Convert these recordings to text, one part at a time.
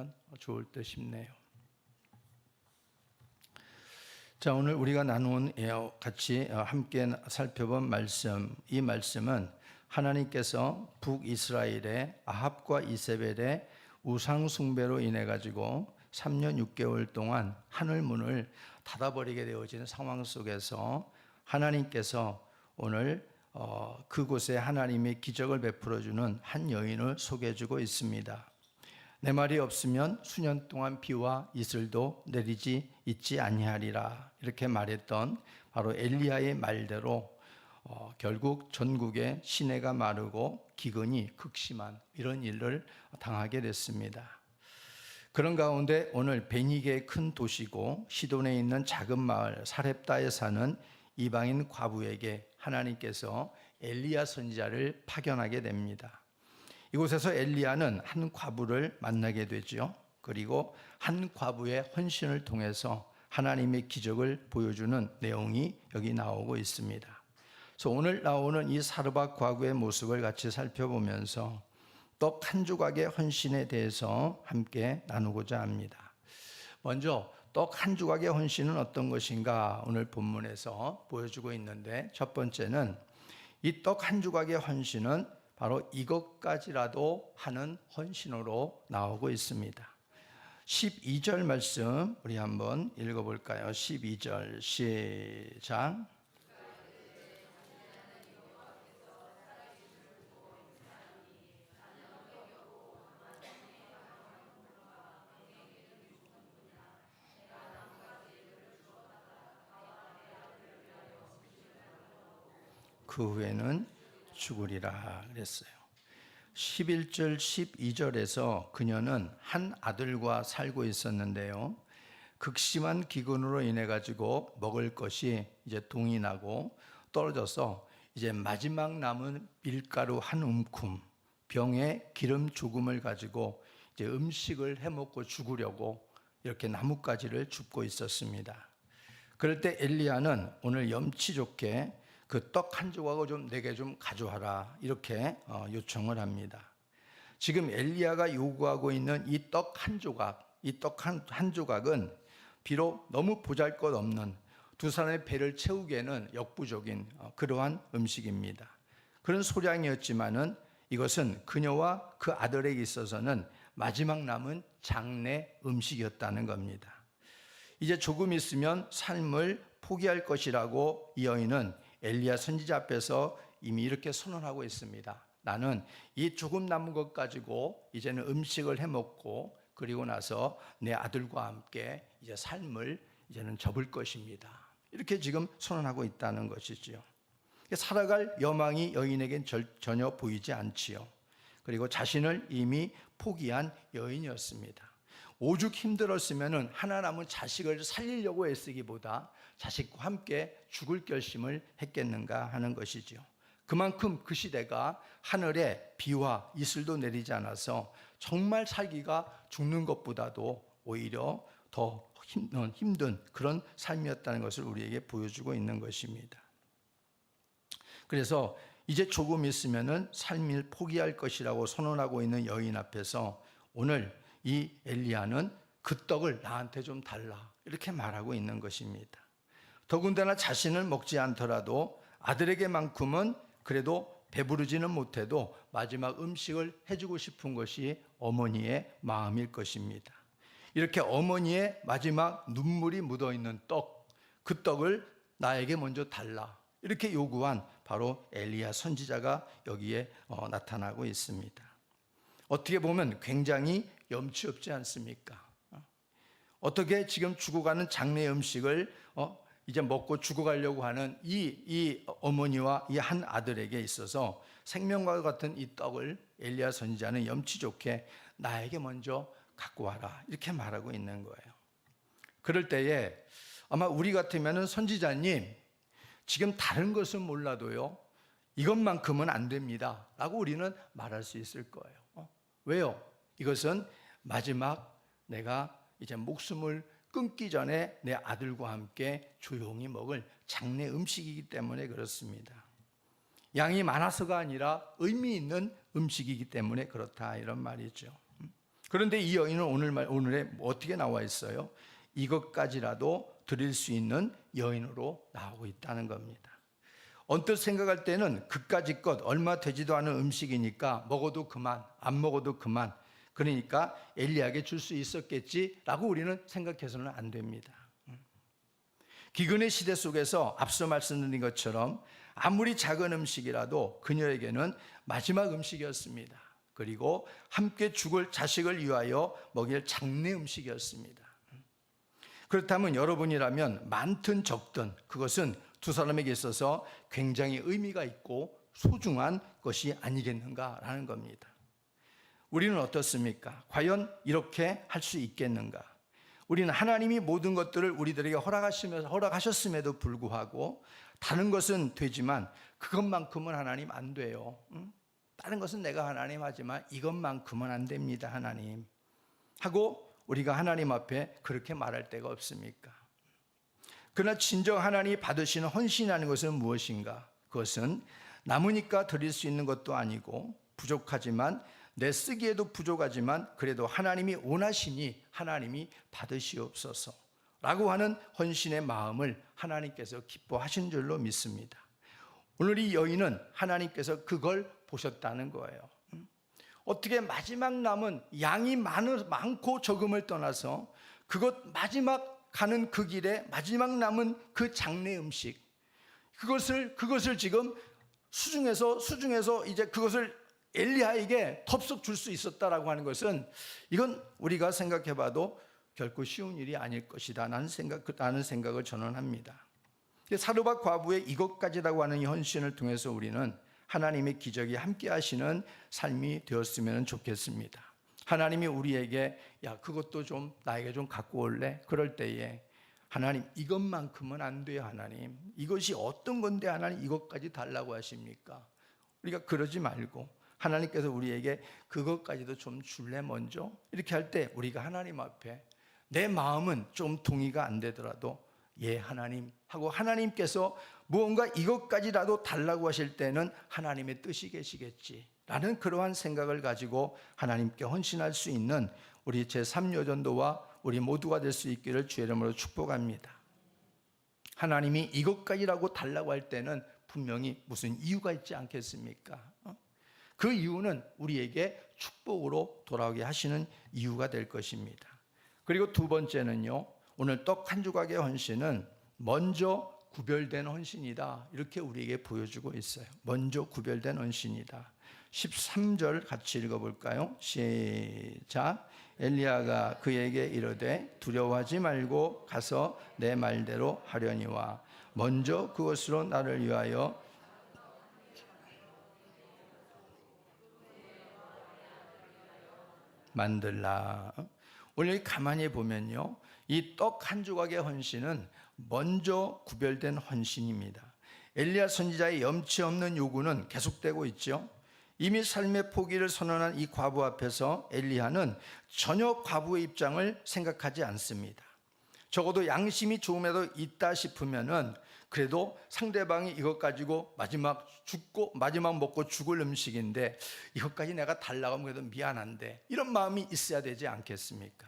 주시면 좋을 듯 싶네요. 자, 오늘 우리가 나눈 예, 같이 어, 함께 살펴본 말씀, 이 말씀은 하나님께서 북이스라엘의 아합과 이세벨의 우상 숭배로 인해 가지고 3년 6개월 동안 하늘 문을 닫아버리게 되어진 상황 속에서 하나님께서 오늘 어, 그곳에 하나님의 기적을 베풀어 주는 한 여인을 소개해 주고 있습니다. 내 말이 없으면 수년 동안 비와 이슬도 내리지 있지 아니하리라 이렇게 말했던 바로 엘리야의 말대로 어, 결국 전국의 시내가 마르고 기근이 극심한 이런 일을 당하게 됐습니다. 그런 가운데 오늘 베니게의 큰 도시고 시돈에 있는 작은 마을 사렙다에 사는 이방인 과부에게 하나님께서 엘리야 선지자를 파견하게 됩니다. 이곳에서 엘리야는 한 과부를 만나게 되죠. 그리고 한 과부의 헌신을 통해서 하나님의 기적을 보여주는 내용이 여기 나오고 있습니다. 그래서 오늘 나오는 이 사르밧 과부의 모습을 같이 살펴보면서 떡 한 조각의 헌신에 대해서 함께 나누고자 합니다. 먼저 떡 한 조각의 헌신은 어떤 것인가 오늘 본문에서 보여주고 있는데 첫 번째는 이 떡 한 조각의 헌신은 바로 이것까지라도 하는 헌신으로 나오고 있습니다. 12절 말씀 우리 한번 읽어볼까요? 12절 시작. 그 후에는 죽으리라 그랬어요. 11절 12절에서 그녀는 한 아들과 살고 있었는데요. 극심한 기근으로 인해 가지고 먹을 것이 이제 동이 나고 떨어져서 이제 마지막 남은 밀가루 한 움큼 병에 기름 조금을 가지고 이제 음식을 해 먹고 죽으려고 이렇게 나뭇가지를 줍고 있었습니다. 그럴 때 엘리야는 오늘 염치 좋게 그 떡 한 조각을 좀 내게 좀 가져와라 이렇게 어, 요청을 합니다. 지금 엘리야가 요구하고 있는 이 떡 한 조각, 이 떡 한 한 조각은 비록 너무 보잘것없는 두 사람의 배를 채우기에는 역부족인 어, 그러한 음식입니다. 그런 소량이었지만은 이것은 그녀와 그 아들에게 있어서는 마지막 남은 장례 음식이었다는 겁니다. 이제 조금 있으면 삶을 포기할 것이라고 이 여인은 엘리야 선지자 앞에서 이미 이렇게 선언하고 있습니다. 나는 이 조금 남은 것 가지고 이제는 음식을 해 먹고 그리고 나서 내 아들과 함께 이제 삶을 이제는 접을 것입니다. 이렇게 지금 선언하고 있다는 것이지요. 살아갈 여망이 여인에겐 전혀 보이지 않지요. 그리고 자신을 이미 포기한 여인이었습니다. 오죽 힘들었으면 하나 남은 자식을 살리려고 애쓰기보다 자식과 함께 죽을 결심을 했겠는가 하는 것이지요. 그만큼 그 시대가 하늘에 비와 이슬도 내리지 않아서 정말 살기가 죽는 것보다도 오히려 더 힘든, 그런 삶이었다는 것을 우리에게 보여주고 있는 것입니다. 그래서 이제 조금 있으면은 삶을 포기할 것이라고 선언하고 있는 여인 앞에서 오늘 이 엘리야는 그 떡을 나한테 좀 달라 이렇게 말하고 있는 것입니다. 더군다나 자신을 먹지 않더라도 아들에게만큼은 그래도 배부르지는 못해도 마지막 음식을 해주고 싶은 것이 어머니의 마음일 것입니다. 이렇게 어머니의 마지막 눈물이 묻어 있는 떡, 그 떡을 나에게 먼저 달라. 이렇게 요구한 바로 엘리야 선지자가 여기에 어, 나타나고 있습니다. 어떻게 보면 굉장히 염치 없지 않습니까? 어떻게 지금 죽어가는 장례 음식을 어, 이제 먹고 죽어가려고 하는 이, 이 어머니와 이 한 아들에게 있어서 생명과 같은 이 떡을 엘리야 선지자는 염치 좋게 나에게 먼저 갖고 와라 이렇게 말하고 있는 거예요. 그럴 때에 아마 우리 같으면은 선지자님 지금 다른 것은 몰라도요 이것만큼은 안 됩니다. 라고 우리는 말할 수 있을 거예요. 어? 왜요? 이것은 마지막 내가 이제 목숨을 끊기 전에 내 아들과 함께 조용히 먹을 장례 음식이기 때문에 그렇습니다. 양이 많아서가 아니라 의미 있는 음식이기 때문에 그렇다 이런 말이죠. 그런데 이 여인은 오늘 말 오늘에 어떻게 나와 있어요? 이것까지라도 드릴 수 있는 여인으로 나오고 있다는 겁니다. 언뜻 생각할 때는 그까짓 것 얼마 되지도 않은 음식이니까 먹어도 그만, 안 먹어도 그만. 그러니까 엘리야에게 줄 수 있었겠지라고 우리는 생각해서는 안 됩니다. 기근의 시대 속에서 앞서 말씀드린 것처럼 아무리 작은 음식이라도 그녀에게는 마지막 음식이었습니다. 그리고 함께 죽을 자식을 위하여 먹일 장례 음식이었습니다. 그렇다면 여러분이라면 많든 적든 그것은 두 사람에게 있어서 굉장히 의미가 있고 소중한 것이 아니겠는가라는 겁니다. 우리는 어떻습니까? 과연 이렇게 할 수 있겠는가? 우리는 하나님이 모든 것들을 우리들에게 허락하시면서 허락하셨음에도 불구하고 다른 것은 되지만 그것만큼은 하나님 안 돼요. 응? 다른 것은 내가 하나님 하지만 이것만큼은 안 됩니다, 하나님. 하고 우리가 하나님 앞에 그렇게 말할 때가 없습니까? 그러나 진정 하나님이 받으시는 헌신이라는 것은 무엇인가? 그것은 남으니까 드릴 수 있는 것도 아니고 부족하지만 내 쓰기에도 부족하지만 그래도 하나님이 원하시니 하나님이 받으시옵소서. 라고 하는 헌신의 마음을 하나님께서 기뻐하신 줄로 믿습니다. 오늘 이 여인은 하나님께서 그걸 보셨다는 거예요. 어떻게 마지막 남은 양이 많, 많고 적음을 떠나서 그것 마지막 가는 그 길에 마지막 남은 그 장례 음식 그것을 그것을 지금 수중에서 수중에서 이제 그것을 엘리야에게 덥석 줄 수 있었다라고 하는 것은 이건 우리가 생각해 봐도 결코 쉬운 일이 아닐 생각 라는 생각을 저는 합니다. 사르밧 과부의 이것까지라고 하는 이 헌신을 통해서 우리는 하나님의 기적이 함께 하시는 삶이 되었으면 좋겠습니다. 하나님이 우리에게 야 그것도 좀 나에게 좀 갖고 올래? 그럴 때에 하나님 이것만큼은 안 돼요 하나님 이것이 어떤 건데 하나님 이것까지 달라고 하십니까? 우리가 그러지 말고 하나님께서 우리에게 그것까지도 좀 줄래 먼저 이렇게 할 때 우리가 하나님 앞에 내 마음은 좀 동의가 안 되더라도 예 하나님 하고 하나님께서 무언가 이것까지라도 달라고 하실 때는 하나님의 뜻이 계시겠지 라는 그러한 생각을 가지고 하나님께 헌신할 수 있는 우리 제3여전도와 우리 모두가 될 수 있기를 주의 이름으로 축복합니다. 하나님이 이것까지라고 달라고 할 때는 분명히 무슨 이유가 있지 않겠습니까? 어? 그 이유는 우리에게 축복으로 돌아오게 하시는 이유가 될 것입니다. 그리고 두 번째는요. 오늘 떡 한 조각의 헌신은 먼저 구별된 헌신이다. 이렇게 우리에게 보여주고 있어요. 먼저 구별된 헌신이다. 13절 같이 읽어볼까요? 시작. 엘리야가 그에게 이르되 두려워하지 말고 가서 내 말대로 하려니와 먼저 그것으로 나를 위하여 만들라. 오늘 가만히 보면요. 이 떡 한 조각의 헌신은 먼저 구별된 헌신입니다. 엘리야 선지자의 염치 없는 요구는 계속되고 있죠. 이미 삶의 포기를 선언한 이 과부 앞에서 엘리야는 전혀 과부의 입장을 생각하지 않습니다. 적어도 양심이 조금이라도 있다 싶으면은 그래도 상대방이 이것 가지고 마지막 죽고 마지막 먹고 죽을 음식인데 이것까지 내가 달라고 하면 그래도 미안한데 이런 마음이 있어야 되지 않겠습니까?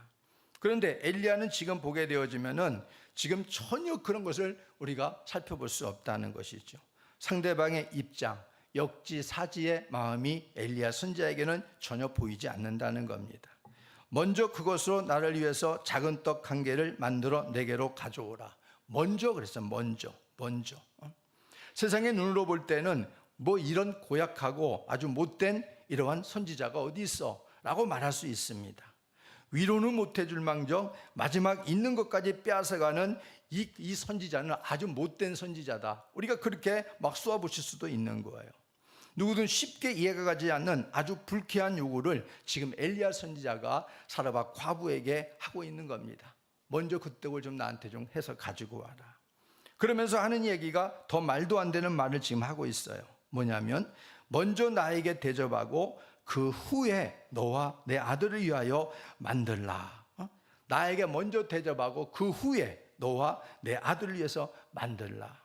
그런데 엘리야는 지금 보게 되어지면은 지금 전혀 그런 것을 우리가 살펴볼 수 없다는 것이죠. 상대방의 입장, 역지사지의 마음이 엘리야 선자에게는 전혀 보이지 않는다는 겁니다. 먼저 그것으로 나를 위해서 작은 떡 한 개를 만들어 내게로 가져오라. 먼저 그랬어. 먼저. 먼저. 어? 세상의 눈으로 볼 때는 뭐 이런 고약하고 아주 못된 이러한 선지자가 어디 있어? 라고 말할 수 있습니다. 위로는 못해줄 망정 마지막 있는 것까지 빼앗아가는 이, 이 선지자는 아주 못된 선지자다. 우리가 그렇게 막 쏘아붙일 수도 있는 거예요. 누구든 쉽게 이해가 가지 않는 아주 불쾌한 요구를 지금 엘리야 선지자가 사라바 과부에게 하고 있는 겁니다. 먼저 그 떡을 좀 나한테 좀 해서 가지고 와라. 그러면서 하는 얘기가 더 말도 안 되는 말을 지금 하고 있어요. 뭐냐면 먼저 나에게 대접하고 그 후에 너와 내 아들을 위하여 만들라. 어? 나에게 먼저 대접하고 그 후에 너와 내 아들을 위해서 만들라.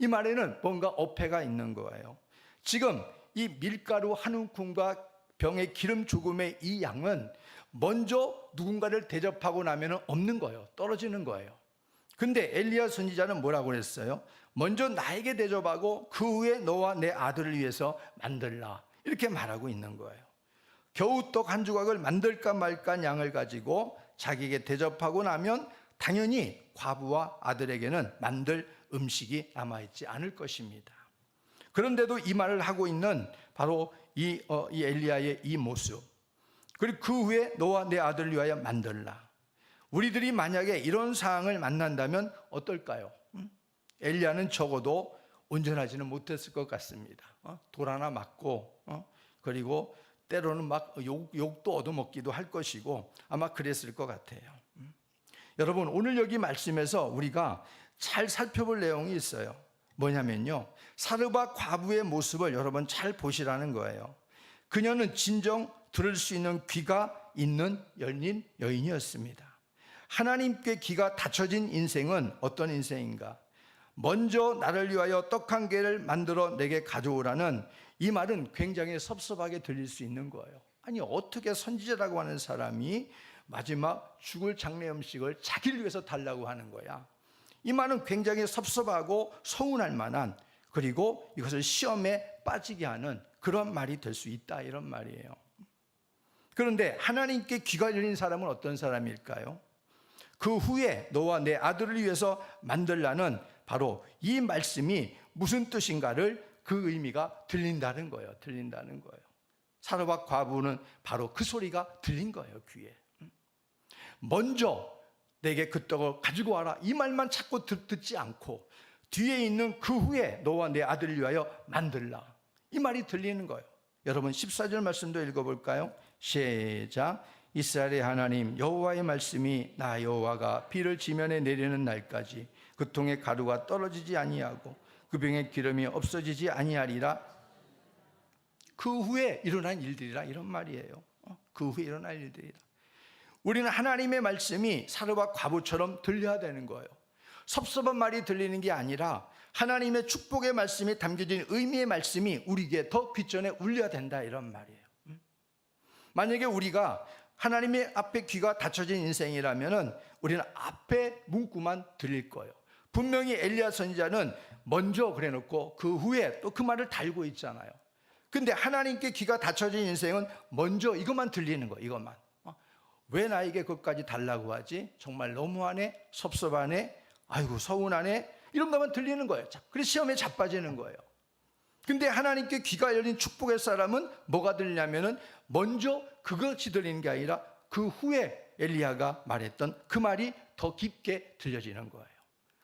이 말에는 뭔가 어폐가 있는 거예요. 지금 이 밀가루 한 움큼과 병의 기름 조금의 이 양은 먼저 누군가를 대접하고 나면 없는 거예요. 떨어지는 거예요. 근데 엘리야 선지자는 뭐라고 그랬어요? 먼저 나에게 대접하고 그 후에 너와 내 아들을 위해서 만들라. 이렇게 말하고 있는 거예요. 겨우 떡 한 조각을 만들까 말까 양을 가지고 자기에게 대접하고 나면 당연히 과부와 아들에게는 만들 음식이 남아있지 않을 것입니다. 그런데도 이 말을 하고 있는 바로 이, 어, 이 엘리야의 이 모습. 그리고 그 후에 너와 내 아들을 위하여 만들라. 우리들이 만약에 이런 상황을 만난다면 어떨까요? 음? 엘리야는 적어도 온전하지는 못했을 것 같습니다. 어? 돌 하나 맞고 어? 그리고 때로는 막 욕, 욕도 얻어먹기도 할 것이고 아마 그랬을 것 같아요. 음? 여러분 오늘 여기 말씀에서 우리가 잘 살펴볼 내용이 있어요. 뭐냐면요. 사르바 과부의 모습을 여러분 잘 보시라는 거예요. 그녀는 진정 들을 수 있는 귀가 있는 열린 여인이었습니다. 하나님께 귀가 닫혀진 인생은 어떤 인생인가? 먼저 나를 위하여 떡 한 개를 만들어 내게 가져오라는 이 말은 굉장히 섭섭하게 들릴 수 있는 거예요. 아니 어떻게 선지자라고 하는 사람이 마지막 죽을 장례 음식을 자기를 위해서 달라고 하는 거야. 이 말은 굉장히 섭섭하고 서운할 만한 그리고 이것을 시험에 빠지게 하는 그런 말이 될 수 있다 이런 말이에요. 그런데 하나님께 귀가 열린 사람은 어떤 사람일까요? 그 후에 너와 내 아들을 위해서 만들라는 바로 이 말씀이 무슨 뜻인가를 그 의미가 들린다는 거예요. 들린다는 거예요. 사르밧 과부는 바로 그 소리가 들린 거예요, 귀에. 먼저 내게 그 떡을 가지고 와라. 이 말만 자꾸 듣, 듣지 않고 뒤에 있는 그 후에 너와 내 아들을 위하여 만들라. 이 말이 들리는 거예요. 여러분 14절 말씀도 읽어볼까요? 시작. 이스라엘의 하나님 여호와의 말씀이 나 여호와가 비를 지면에 내리는 날까지 그 통에 가루가 떨어지지 아니하고 그 병에 기름이 없어지지 아니하리라. 그 후에 일어난 일들이라 이런 말이에요. 어? 그 후에 일어날 일들이라. 우리는 하나님의 말씀이 사르밧 과부처럼 들려야 되는 거예요. 섭섭한 말이 들리는 게 아니라 하나님의 축복의 말씀이 담겨진 의미의 말씀이 우리에게 더 귀전에 울려야 된다 이런 말이에요. 음? 만약에 우리가 하나님의 앞에 귀가 닫혀진 인생이라면은 우리는 앞에 문구만 들릴 거예요. 분명히 엘리야 선지자는 먼저 그래 놓고 그 후에 또 그 말을 달고 있잖아요. 근데 하나님께 귀가 닫혀진 인생은 먼저 이것만 들리는 거예요. 이것만. 어? 왜 나에게 그것까지 달라고 하지? 정말 너무하네, 섭섭하네, 아이고 서운하네 이런 것만 들리는 거예요. 자, 그래서 시험에 자빠지는 거예요. 근데 하나님께 귀가 열린 축복의 사람은 뭐가 들리냐면은 먼저 그것이 들리는 게 아니라 그 후에 엘리야가 말했던 그 말이 더 깊게 들려지는 거예요.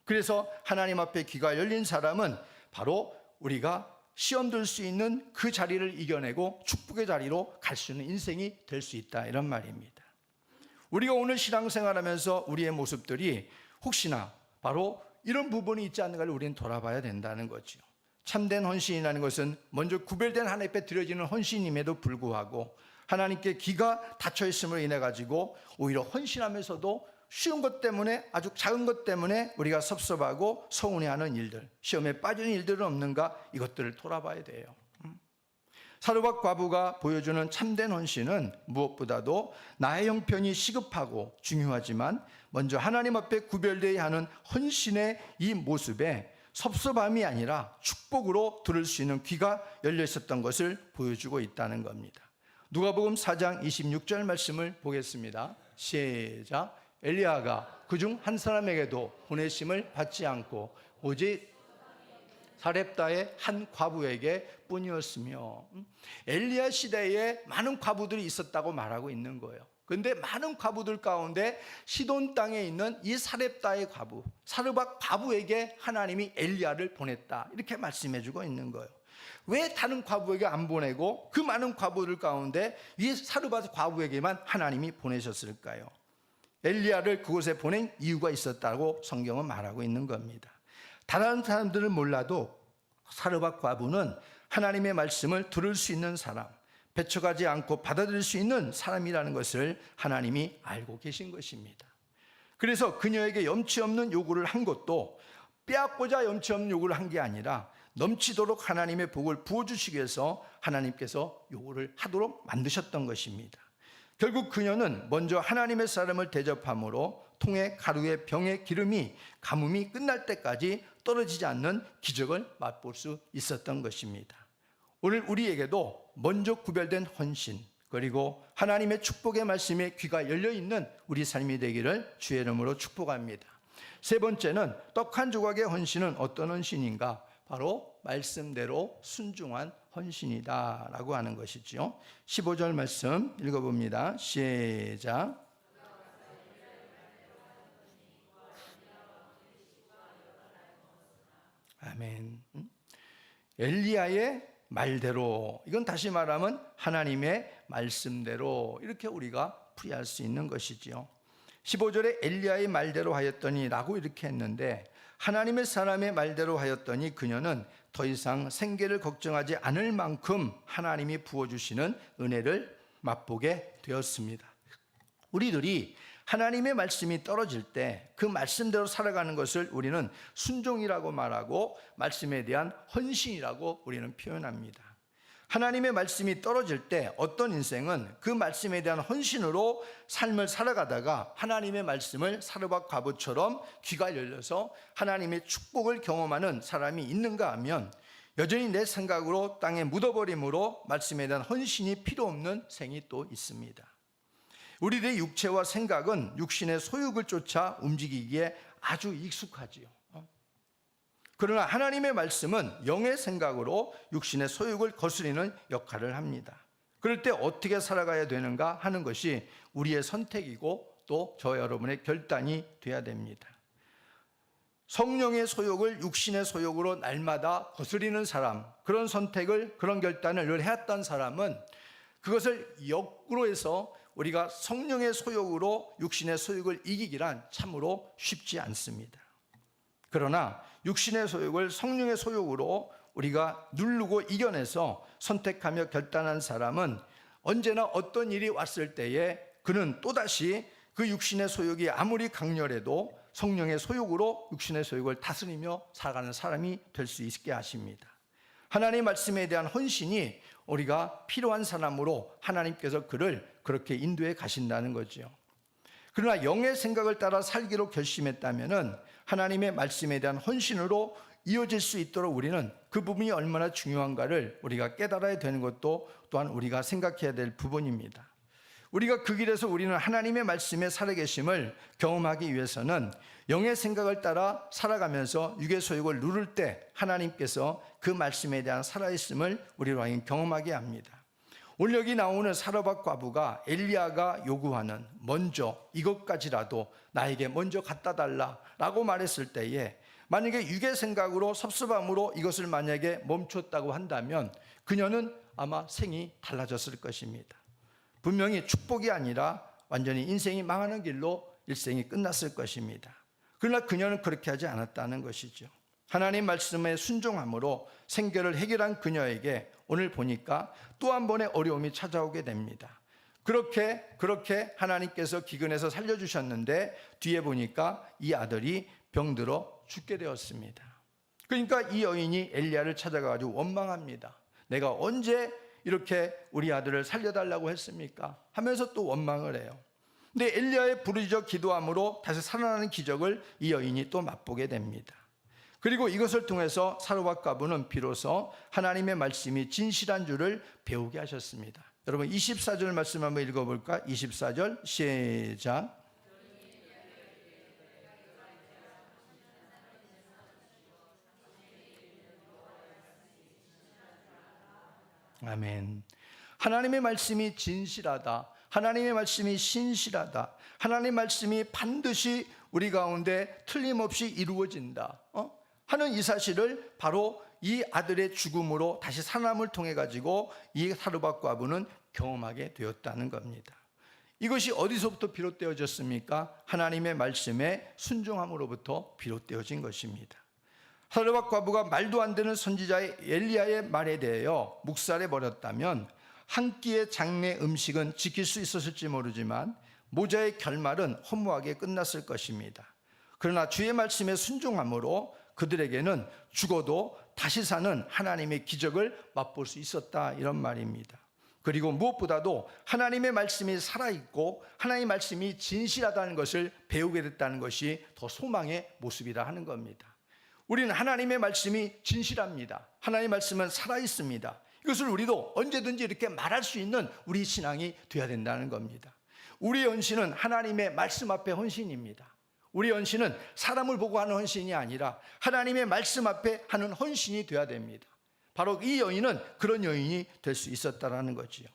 그래서 하나님 앞에 귀가 열린 사람은 바로 우리가 시험 들 수 있는 그 자리를 이겨내고 축복의 자리로 갈 수 있는 인생이 될 수 있다 이런 말입니다. 우리가 오늘 신앙생활하면서 우리의 모습들이 혹시나 바로 이런 부분이 있지 않는가를 우리는 돌아봐야 된다는 거죠. 참된 헌신이라는 것은 먼저 구별된 하나님 앞에 드려지는 헌신임에도 불구하고 하나님께 귀가 닫혀 있음으로 인해 가지고 오히려 헌신하면서도 쉬운 것 때문에 아주 작은 것 때문에 우리가 섭섭하고 서운해하는 일들, 시험에 빠지는 일들은 없는가 이것들을 돌아봐야 돼요. 음. 사르밧 과부가 보여주는 참된 헌신은 무엇보다도 나의 형편이 시급하고 중요하지만 먼저 하나님 앞에 구별되어야 하는 헌신의 이 모습에 섭섭함이 아니라 축복으로 들을 수 있는 귀가 열려 있었던 것을 보여주고 있다는 겁니다. 누가복음 4장 26절 말씀을 보겠습니다. 시작. 엘리야가 그중 한 사람에게도 보내심을 받지 않고 오직 사렙다의 한 과부에게 뿐이었으며 음? 엘리야 시대에 많은 과부들이 있었다고 말하고 있는 거예요. 근데 많은 과부들 가운데 시돈 땅에 있는 이 사렙다의 과부, 사르밧 과부에게 하나님이 엘리야를 보냈다. 이렇게 말씀해 주고 있는 거예요. 왜 다른 과부에게 안 보내고 그 많은 과부들 가운데 이 사르밧 과부에게만 하나님이 보내셨을까요? 엘리야를 그곳에 보낸 이유가 있었다고 성경은 말하고 있는 겁니다. 다른 사람들은 몰라도 사르밧 과부는 하나님의 말씀을 들을 수 있는 사람, 배척하지 않고 받아들일 수 있는 사람이라는 것을 하나님이 알고 계신 것입니다. 그래서 그녀에게 염치 없는 요구를 한 것도 빼앗고자 염치 없는 요구를 한 게 아니라 넘치도록 하나님의 복을 부어주시기 위해서 하나님께서 요구를 하도록 만드셨던 것입니다. 결국 그녀는 먼저 하나님의 사람을 대접함으로 통에 가루의 병의 기름이 가뭄이 끝날 때까지 떨어지지 않는 기적을 맛볼 수 있었던 것입니다. 오늘 우리에게도 먼저 구별된 헌신 그리고 하나님의 축복의 말씀에 귀가 열려 있는 우리 삶이 되기를 주의 이름으로 축복합니다. 세 번째는 떡 한 조각의 헌신은 어떤 헌신인가? 바로 말씀대로 순종한 헌신이다라고 하는 것이죠. 15절 말씀 읽어 봅니다. 시작. 아멘. 음? 엘리야의 말대로 이건 다시 말하면 하나님의 말씀대로 이렇게 우리가 풀이할 수 있는 것이지요. 15절에 엘리야의 말대로 하였더니라고 이렇게 했는데 하나님의 사람의 말대로 하였더니 그녀는 더 이상 생계를 걱정하지 않을 만큼 하나님이 부어 주시는 은혜를 맛보게 되었습니다. 우리들이 하나님의 말씀이 떨어질 때 그 말씀대로 살아가는 것을 우리는 순종이라고 말하고 말씀에 대한 헌신이라고 우리는 표현합니다. 하나님의 말씀이 떨어질 때 어떤 인생은 그 말씀에 대한 헌신으로 삶을 살아가다가 하나님의 말씀을 사르밧 과부처럼 귀가 열려서 하나님의 축복을 경험하는 사람이 있는가 하면 여전히 내 생각으로 땅에 묻어버림으로 말씀에 대한 헌신이 필요 없는 생이 또 있습니다. 우리들의 육체와 생각은 육신의 소욕을 쫓아 움직이기에 아주 익숙하지요. 그러나 하나님의 말씀은 영의 생각으로 육신의 소욕을 거스리는 역할을 합니다. 그럴 때 어떻게 살아가야 되는가 하는 것이 우리의 선택이고 또 저 여러분의 결단이 돼야 됩니다. 성령의 소욕을 육신의 소욕으로 날마다 거스리는 사람, 그런 선택을, 그런 결단을 늘 해왔던 사람은 그것을 역으로 해서 우리가 성령의 소욕으로 육신의 소욕을 이기기란 참으로 쉽지 않습니다. 그러나 육신의 소욕을 성령의 소욕으로 우리가 누르고 이겨내서 선택하며 결단한 사람은 언제나 어떤 일이 왔을 때에 그는 또다시 그 육신의 소욕이 아무리 강렬해도 성령의 소욕으로 육신의 소욕을 다스리며 살아가는 사람이 될 수 있게 하십니다. 하나님의 말씀에 대한 헌신이 우리가 필요한 사람으로 하나님께서 그를 그렇게 인도해 가신다는 거죠. 그러나 영의 생각을 따라 살기로 결심했다면은 하나님의 말씀에 대한 헌신으로 이어질 수 있도록 우리는 그 부분이 얼마나 중요한가를 우리가 깨달아야 되는 것도 또한 우리가 생각해야 될 부분입니다. 우리가 그 길에서 우리는 하나님의 말씀에 살아계심을 경험하기 위해서는 영의 생각을 따라 살아가면서 육의 소욕을 누를 때 하나님께서 그 말씀에 대한 살아있음을 우리로 하여금 경험하게 합니다. 오늘 여기 나오는 사르밧 과부가 엘리야가 요구하는 먼저 이것까지라도 나에게 먼저 갖다 달라라고 말했을 때에 만약에 육의 생각으로 섭섭함으로 이것을 만약에 멈췄다고 한다면 그녀는 아마 생이 달라졌을 것입니다. 분명히 축복이 아니라 완전히 인생이 망하는 길로 일생이 끝났을 것입니다. 그러나 그녀는 그렇게 하지 않았다는 것이죠. 하나님 말씀에 순종함으로 생계를 해결한 그녀에게 오늘 보니까 또 한 번의 어려움이 찾아오게 됩니다. 그렇게 그렇게 하나님께서 기근에서 살려 주셨는데 뒤에 보니까 이 아들이 병들어 죽게 되었습니다. 그러니까 이 여인이 엘리야를 찾아가 가지고 원망합니다. 내가 언제 이렇게 우리 아들을 살려달라고 했습니까? 하면서 또 원망을 해요. 근데 엘리야의 부르짖어 기도함으로 다시 살아나는 기적을 이 여인이 또 맛보게 됩니다. 그리고 이것을 통해서 사르밧 가부는 비로소 하나님의 말씀이 진실한 줄을 배우게 하셨습니다. 여러분 24절 말씀 한번 읽어볼까? 24절 시작. 아멘. 하나님의 말씀이 진실하다. 하나님의 말씀이 신실하다. 하나님의 말씀이 반드시 우리 가운데 틀림없이 이루어진다. 어? 하는 이 사실을 바로 이 아들의 죽음으로 다시 살아남을 통해 가지고 이 사르밧 과부는 경험하게 되었다는 겁니다. 이것이 어디서부터 비롯되어졌습니까? 하나님의 말씀에 순종함으로부터 비롯되어진 것입니다. 사르밧 과부가 말도 안 되는 선지자의 엘리야의 말에 대하여 묵살해 버렸다면 한 끼의 장례 음식은 지킬 수 있었을지 모르지만 모자의 결말은 허무하게 끝났을 것입니다. 그러나 주의 말씀에 순종함으로 그들에게는 죽어도 다시 사는 하나님의 기적을 맛볼 수 있었다 이런 말입니다. 그리고 무엇보다도 하나님의 말씀이 살아있고 하나님의 말씀이 진실하다는 것을 배우게 됐다는 것이 더 소망의 모습이라 하는 겁니다. 우리는 하나님의 말씀이 진실합니다. 하나님의 말씀은 살아있습니다. 이것을 우리도 언제든지 이렇게 말할 수 있는 우리 신앙이 되어야 된다는 겁니다. 우리의 헌신은 하나님의 말씀 앞에 헌신입니다. 우리 헌신은 사람을 보고 하는 헌신이 아니라 하나님의 말씀 앞에 하는 헌신이 되어야 됩니다. 바로 이 여인은 그런 여인이 될 수 있었다라는 거지요.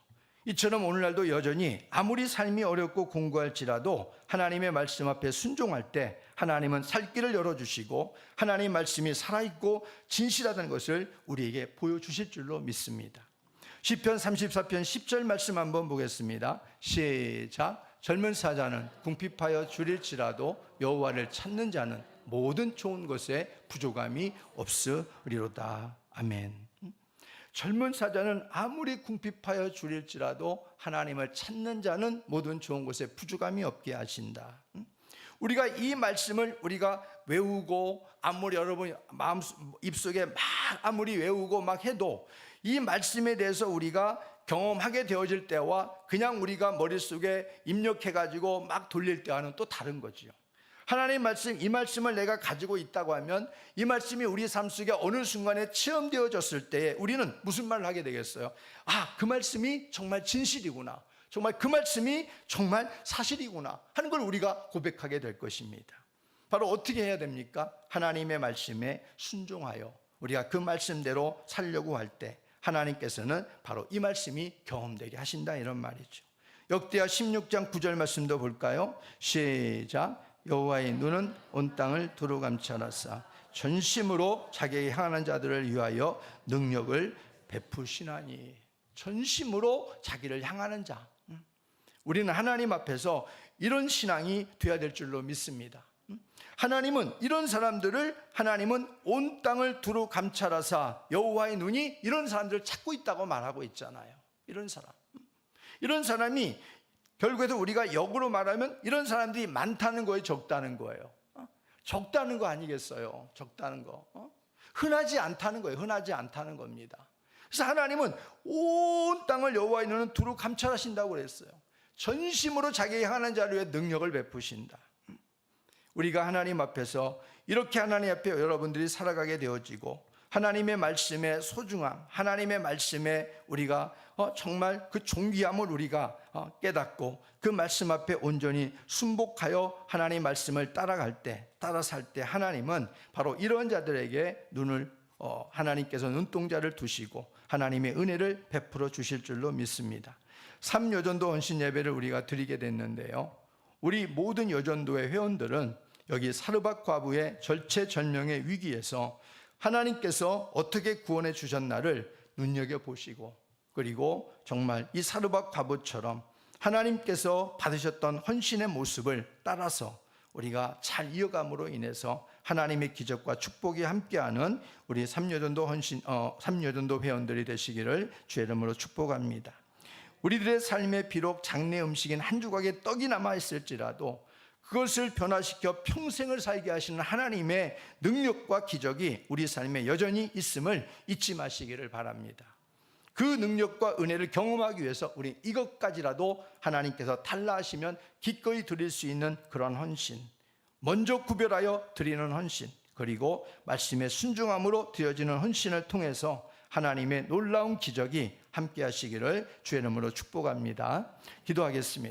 이처럼 오늘날도 여전히 아무리 삶이 어렵고 공고할지라도 하나님의 말씀 앞에 순종할 때 하나님은 살 길을 열어주시고 하나님의 말씀이 살아있고 진실하다는 것을 우리에게 보여주실 줄로 믿습니다. 시편 34편 10절 말씀 한번 보겠습니다. 시작. 젊은 사자는 궁핍하여 줄일지라도 여호와를 찾는 자는 모든 좋은 것에 부족함이 없으리로다. 아멘. 젊은 사자는 아무리 궁핍하여 줄일지라도 하나님을 찾는 자는 모든 좋은 것에 부족함이 없게 하신다. 우리가 이 말씀을 우리가 외우고 아무리 여러분 마음 입속에 막 아무리 외우고 막 해도 이 말씀에 대해서 우리가 경험하게 되어질 때와 그냥 우리가 머릿속에 입력해 가지고 막 돌릴 때와는 또 다른 거지요. 하나님 말씀, 이 말씀을 내가 가지고 있다고 하면 이 말씀이 우리 삶 속에 어느 순간에 체험되어졌을 때 우리는 무슨 말을 하게 되겠어요? 아, 그 말씀이 정말 진실이구나. 정말 그 말씀이 정말 사실이구나 하는 걸 우리가 고백하게 될 것입니다. 바로 어떻게 해야 됩니까? 하나님의 말씀에 순종하여 우리가 그 말씀대로 살려고 할 때 하나님께서는 바로 이 말씀이 경험되게 하신다 이런 말이죠. 역대하 16장 9절 말씀도 볼까요? 시작. 여호와의 눈은 온 땅을 두루 감찰하사 전심으로 자기에게 향하는 자들을 위하여 능력을 베푸시나니 전심으로 자기를 향하는 자. 음. 우리는 하나님 앞에서 이런 신앙이 되어야 될 줄로 믿습니다. 음. 하나님은 이런 사람들을 하나님은 온 땅을 두루 감찰하사 여호와의 눈이 이런 사람들을 찾고 있다고 말하고 있잖아요. 이런 사람. 음. 이런 사람이 결국에도 우리가 역으로 말하면 이런 사람들이 많다는 거에 적다는 거예요. 어? 적다는 거 아니겠어요? 적다는 거. 어? 흔하지 않다는 거예요. 흔하지 않다는 겁니다. 그래서 하나님은 온 땅을 여호와의 눈은 두루 감찰하신다고 그랬어요. 전심으로 자기의 향하는 자를 위해 능력을 베푸신다. 우리가 하나님 앞에서 이렇게 하나님 앞에 여러분들이 살아가게 되어지고 하나님의 말씀의 소중함, 하나님의 말씀에 우리가 어, 정말 그 존귀함을 우리가 어, 깨닫고 그 말씀 앞에 온전히 순복하여 하나님의 말씀을 따라갈 때, 따라 살 때 하나님은 바로 이런 자들에게 눈을 어, 하나님께서 눈동자를 두시고 하나님의 은혜를 베풀어 주실 줄로 믿습니다. 3여전도 헌신 예배를 우리가 드리게 됐는데요. 우리 모든 여전도의 회원들은 여기 사르밧 과부의 절체절명의 위기에서 하나님께서 어떻게 구원해 주셨나를 눈여겨 보시고 그리고 정말 이 사르밧 과부처럼 하나님께서 받으셨던 헌신의 모습을 따라서 우리가 잘 이어감으로 인해서 하나님의 기적과 축복이 함께하는 우리 삼여전도 헌신 어 삼여전도 회원들이 되시기를 주의 이름으로 축복합니다. 우리들의 삶에 비록 장례 음식인 한 조각의 떡이 남아 있을지라도 그것을 변화시켜 평생을 살게 하시는 하나님의 능력과 기적이 우리 삶에 여전히 있음을 잊지 마시기를 바랍니다. 그 능력과 은혜를 경험하기 위해서 우리 이것까지라도 하나님께서 달라하시면 기꺼이 드릴 수 있는 그런 헌신. 먼저 구별하여 드리는 헌신. 그리고 말씀의 순종함으로 드려지는 헌신을 통해서 하나님의 놀라운 기적이 함께 하시기를 주의 이름으로 축복합니다. 기도하겠습니다.